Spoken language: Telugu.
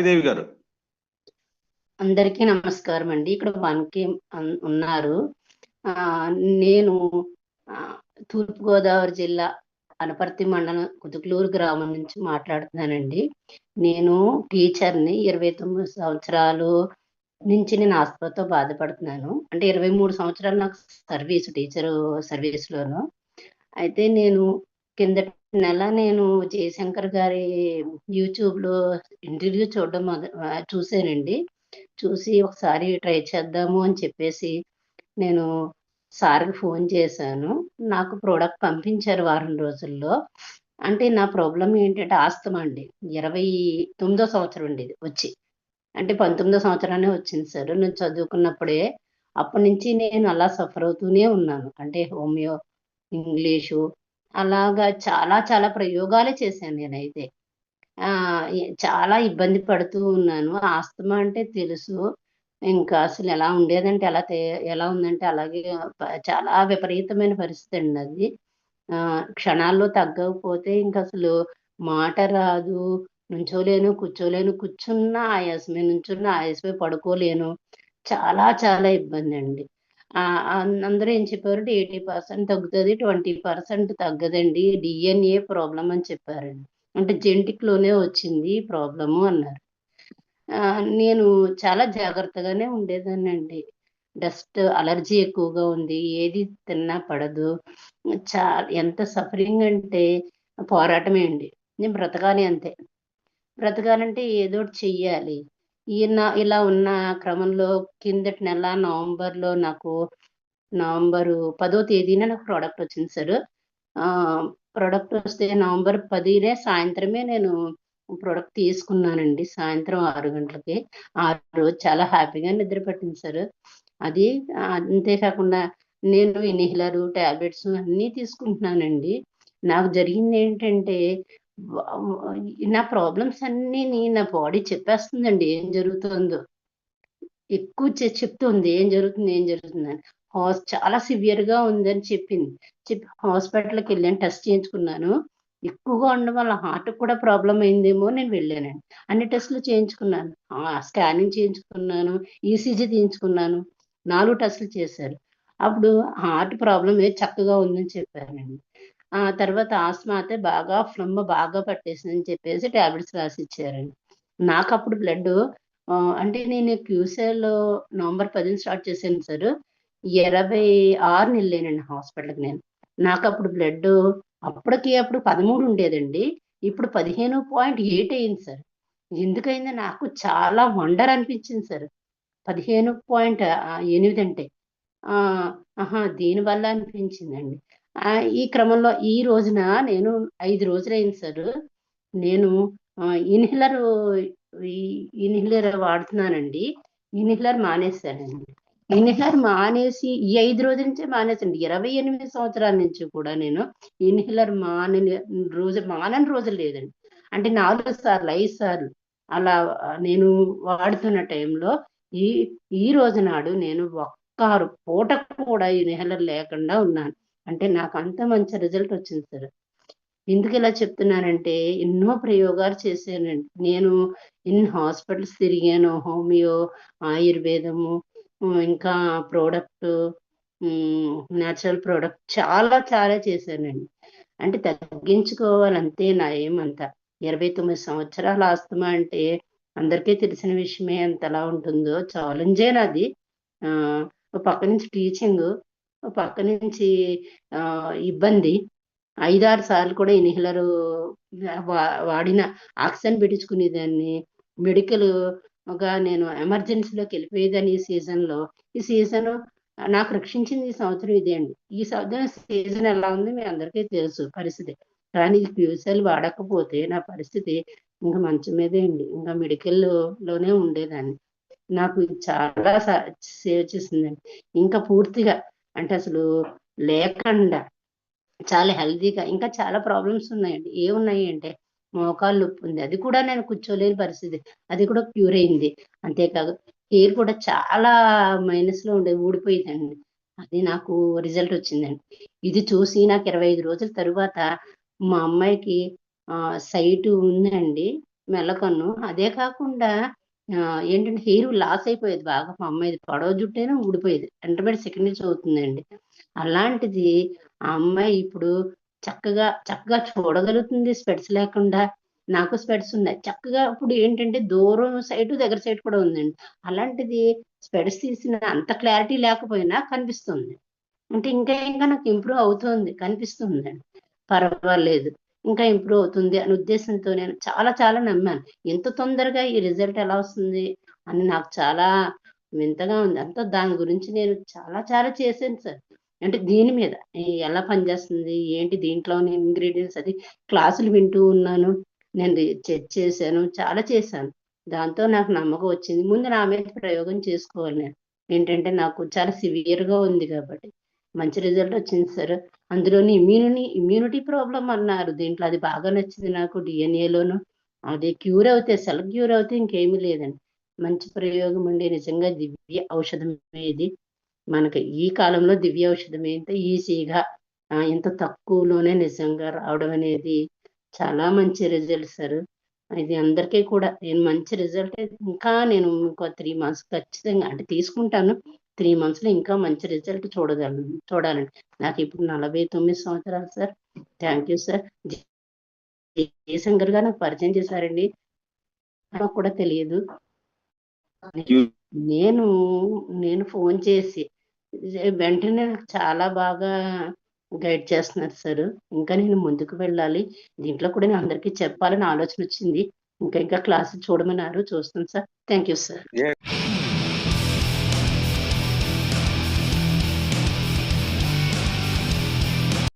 సాయిదేవి గారు. అందరికీ నమస్కారం అండి. ఇక్కడ వన్కి ఉన్నారు. నేను తూర్పుగోదావరి జిల్లా అనపర్తి మండలం కుతుకులూరు గ్రామం నుంచి మాట్లాడుతున్నానండి. నేను టీచర్ని ఇరవై తొమ్మిది సంవత్సరాలు నుంచి నేను ఆస్పత్రితో బాధపడుతున్నాను. అంటే ఇరవై మూడు సంవత్సరాలు నాకు సర్వీస్ టీచర్ సర్వీస్లోను. అయితే నేను కింద నెల నేను జయశంకర్ గారి యూట్యూబ్లో ఇంటర్వ్యూ చూడడం చూసానండి చూశానండి. చూసి ఒకసారి ట్రై చేద్దాము అని చెప్పేసి నేను సార్కి ఫోన్ చేశాను. నాకు ప్రోడక్ట్ పంపించారు వారం రోజుల్లో. అంటే నా ప్రాబ్లం ఏంటంటే ఆస్తమా అండి. ఇరవై తొమ్మిదో సంవత్సరం అండి ఇది వచ్చి. అంటే పంతొమ్మిదో సంవత్సరానే వచ్చింది సార్. నేను చదువుకున్నప్పుడే అప్పటి నుంచి నేను అలా సఫర్ అవుతూనే ఉన్నాను. అంటే హోమియో ఇంగ్లీషు అలాగా చాలా చాలా ప్రయోగాలే చేశాను నేనైతే. ఆ చాలా ఇబ్బంది పడుతూ ఉన్నాను. ఆస్తమా అంటే తెలుసు. ఇంకా అసలు ఎలా ఉండేదంటే ఎలా ఎలా ఉందంటే అలాగే చాలా విపరీతమైన పరిస్థితి అండి అది. ఆ క్షణాల్లో తగ్గకపోతే ఇంకా అసలు మాట రాదు. నుంచోలేను కూర్చోలేను కూర్చున్న ఆయాసమే నుంచున్న ఆయాసమే పడుకోలేను. చాలా చాలా ఇబ్బంది అండి. అందరూ ఏం చెప్పారు ఎయిటీ పర్సెంట్ తగ్గుతుంది ట్వంటీ పర్సెంట్ తగ్గదండి డిఎన్ఏ ప్రాబ్లం అని చెప్పారండి. అంటే జెంటిక్లోనే వచ్చింది ప్రాబ్లము అన్నారు. ఆ, నేను చాలా జాగ్రత్తగానే ఉండేదానండి డస్ట్ అలర్జీ ఎక్కువగా ఉంది ఏది తిన్నా పడదు. చా ఎంత సఫరింగ్ అంటే పోరాటమే అండి. నేను బ్రతకాలి అంతే. బ్రతకాలంటే ఏదో ఒకటి చెయ్యాలి. ఈయన ఇలా ఉన్న క్రమంలో కిందటి నెల నవంబర్లో నాకు నవంబరు పదో తేదీన నాకు ప్రోడక్ట్ వచ్చింది సార్. ఆ ప్రోడక్ట్ వస్తే నవంబర్ పదినే సాయంత్రమే నేను ప్రోడక్ట్ తీసుకున్నానండి. సాయంత్రం ఆరు గంటలకి. ఆ రోజు చాలా హ్యాపీగా నిద్ర పట్టింది సార్. అది అంతేకాకుండా నేను ఇన్హిలర్ టాబ్లెట్స్ అన్నీ తీసుకుంటున్నానండి. నాకు జరిగింది ఏంటంటే నా ప్రాబ్లమ్స్ అన్ని నా బాడీ చెప్పేస్తుందండి ఏం జరుగుతుందో. ఎక్కువ చెప్తుంది ఏం జరుగుతుంది ఏం జరుగుతుందని అని. హాస్ చాలా సివియర్గా ఉందని చెప్పింది. చెప్పి హాస్పిటల్కి వెళ్ళాను టెస్ట్ చేయించుకున్నాను. ఎక్కువగా ఉండడం వల్ల హార్ట్ కూడా ప్రాబ్లం అయిందేమో నేను వెళ్ళానండి. అన్ని టెస్టులు చేయించుకున్నాను. స్కానింగ్ చేయించుకున్నాను ఈసీజీ తీయించుకున్నాను. నాలుగు టెస్టులు చేశారు. అప్పుడు హార్ట్ ప్రాబ్లం ఏ చక్కగా ఉందని చెప్పారండి ఆ తర్వాత ఆస్మా అయితే బాగా ఫ్లమ్ బాగా పట్టేసింది అని చెప్పేసి టాబ్లెట్స్ రాసి ఇచ్చారండి నాకు అప్పుడు బ్లడ్ అంటే నేను క్యూసేలో నవంబర్ పదిని స్టార్ట్ చేశాను సార్. ఇరవై ఆరుని వెళ్ళానండి హాస్పిటల్కి నేను. నాకు అప్పుడు బ్లడ్ అప్పటికి అప్పుడు పదమూడు ఉండేదండి. ఇప్పుడు పదిహేను పాయింట్ ఎయిట్ అయింది సార్. ఎందుకైందో నాకు చాలా వండర్ అనిపించింది సార్. పదిహేను పాయింట్ ఎనిమిది అంటే. ఆహా దీనివల్ల అనిపించిందండి. ఈ క్రమంలో ఈ రోజున నేను ఐదు రోజులైంది సార్ నేను ఇన్హిలర్ ఇన్హిలర్ వాడుతున్నానండి. ఇన్హిలర్ మానేశానండి. ఇన్హిలర్ మానేసి ఈ ఐదు రోజుల నుంచే మానేసండి. ఇరవై ఎనిమిది సంవత్సరాల నుంచి కూడా నేను ఇన్హిలర్ మానని రోజు మానని రోజులు లేదండి. అంటే నాలుగు సార్లు ఐదు సార్లు అలా నేను వాడుతున్న టైంలో ఈ ఈ రోజు నాడు నేను ఒక్క పూట కూడా ఇన్హిలర్ లేకుండా ఉన్నాను. అంటే నాకు అంత మంచి రిజల్ట్ వచ్చింది సార్ ఎందుకు ఇలా చెప్తున్నానంటే ఎన్నో ప్రయోగాలు చేశానండి నేను ఇన్ని హాస్పిటల్స్ తిరిగాను. హోమియో ఆయుర్వేదము ఇంకా ప్రోడక్ట్ న్యాచురల్ ప్రోడక్ట్ చాలా చాలా చేశానండి అంటే తగ్గించుకోవాలంతే నా ఏమంతా ఇరవై తొమ్మిది సంవత్సరాల ఆస్తమా అంటే అందరికీ తెలిసిన విషయమే. ఎంత ఎలా ఉంటుందో ఛాలెంజే నాది. ఆ పక్క నుంచి టీచింగ్ పక్క నుంచి ఆ ఇబ్బంది. ఐదారు సార్లు కూడా ఇన్హేలర్ వాడిన ఆక్సిజన్ పెట్టించుకునేదాన్ని. మెడికల్గా నేను ఎమర్జెన్సీలోకి వెళ్ళిపోయేదాన్ని ఈ సీజన్లో ఈ సీజన్ నాకు రక్షించింది ఈ సంవత్సరం ఇదే అండి. ఈ సంవత్సరం సీజన్ ఎలా ఉంది మీ అందరికీ తెలుసు పరిస్థితి. కానీ ఈ వాడకపోతే నా పరిస్థితి ఇంకా మంచం మీదే అండి. ఇంకా మెడికల్లోనే ఉండేదాన్ని. నాకు చాలా సేవ్ చేసిందండి. ఇంకా పూర్తిగా అంటే అసలు లేకుండా చాలా హెల్దీగా ఇంకా చాలా ప్రాబ్లమ్స్ ఉన్నాయండి. ఏమున్నాయి అంటే మోకాలు నొప్పి ఉంది. అది కూడా నేను కూర్చోలేని పరిస్థితి. అది కూడా క్యూర్ అయింది. అంతేకాదు హెయిర్ కూడా చాలా మైనస్లో ఉండే ఊడిపోయిందండి. అది నాకు రిజల్ట్ వచ్చిందండి. ఇది చూసి నాకు ఇరవై ఐదు రోజుల తరువాత మా అమ్మాయికి సైట్ ఉందండి మెల్లకన్ను. అదే కాకుండా ఏంటంటే హెయిర్ లాస్ అయిపోయేది బాగా. మా అమ్మాయిది పొడవ జుట్టైనా ఊడిపోయేది. వెంటబడి సెకండ్ ఇయర్ అవుతుందండి అలాంటిది ఆ అమ్మాయి ఇప్పుడు చక్కగా చక్కగా చూడగలుగుతుంది. స్పెట్స్ లేకుండా నాకు స్పెట్స్ ఉన్నాయి. చక్కగా ఇప్పుడు ఏంటంటే దూరం సైడ్ దగ్గర సైడ్ కూడా ఉందండి. అలాంటిది స్పెట్స్ తీసిన అంత క్లారిటీ లేకపోయినా కనిపిస్తుంది. అంటే ఇంకా ఇంకా నాకు ఇంప్రూవ్ అవుతుంది. కనిపిస్తుందండి. పర్వాలేదు. ఇంకా ఇంప్రూవ్ అవుతుంది అనే ఉద్దేశంతో నేను చాలా చాలా నమ్మాను. ఎంత తొందరగా ఈ రిజల్ట్ ఎలా వస్తుంది అని నాకు చాలా వింతగా ఉంది. అంతా దాని గురించి నేను చాలా చాలా చేశాను సార్. అంటే దీని మీద ఎలా పనిచేస్తుంది ఏంటి దీంట్లోని ఇంగ్రీడియంట్స్ అది క్లాసులు వింటూ ఉన్నాను. నేను చెక్ చేశాను చాలా చేశాను. దాంతో నాకు నమ్మకం వచ్చింది. ముందు నా మీద ప్రయోగం చేసుకోవాలి నేను. ఏంటంటే నాకు చాలా సివియర్గా ఉంది కాబట్టి. మంచి రిజల్ట్ వచ్చింది సార్ అందులోని ఇమ్యూని ఇమ్యూనిటీ ప్రాబ్లం అన్నారు. దీంట్లో అది బాగా నచ్చింది నాకు డిఎన్ఏలోను అది క్యూర్ అవుతే సెల్ క్యూర్ అవుతే ఇంకేమీ లేదండి. మంచి ప్రయోగం అండి. నిజంగా దివ్య ఔషధం ఇది. మనకి ఈ కాలంలో దివ్య ఔషధం ఏంటంటే ఈజీగా ఇంత తక్కువలోనే నిజంగా రావడం అనేది చాలా మంచి రిజల్ట్ సార్ ఇది అందరికీ కూడా నేను మంచి రిజల్ట్ ఇంకా నేను ఇంకో త్రీ మంత్స్ ఖచ్చితంగా అంటే తీసుకుంటాను. త్రీ మంత్స్లో ఇంకా మంచి రిజల్ట్ చూడగలను చూడాలండి. నాకు ఇప్పుడు నలభై తొమ్మిది సంవత్సరాలు sir. Thank you sir. Jayashankar garu నాకు పరిచయం చేశారండి. నాకు కూడా తెలియదు. నేను నేను ఫోన్ చేసి వెంటనే చాలా బాగా గైడ్ చేస్తున్నారు సార్. ఇంకా నేను ముందుకు వెళ్ళాలి. దీంట్లో కూడా నేను అందరికీ చెప్పాలని ఆలోచన వచ్చింది. ఇంకా ఇంకా క్లాస్ చూడమన్నారు. చూస్తాను సార్. Thank you sir.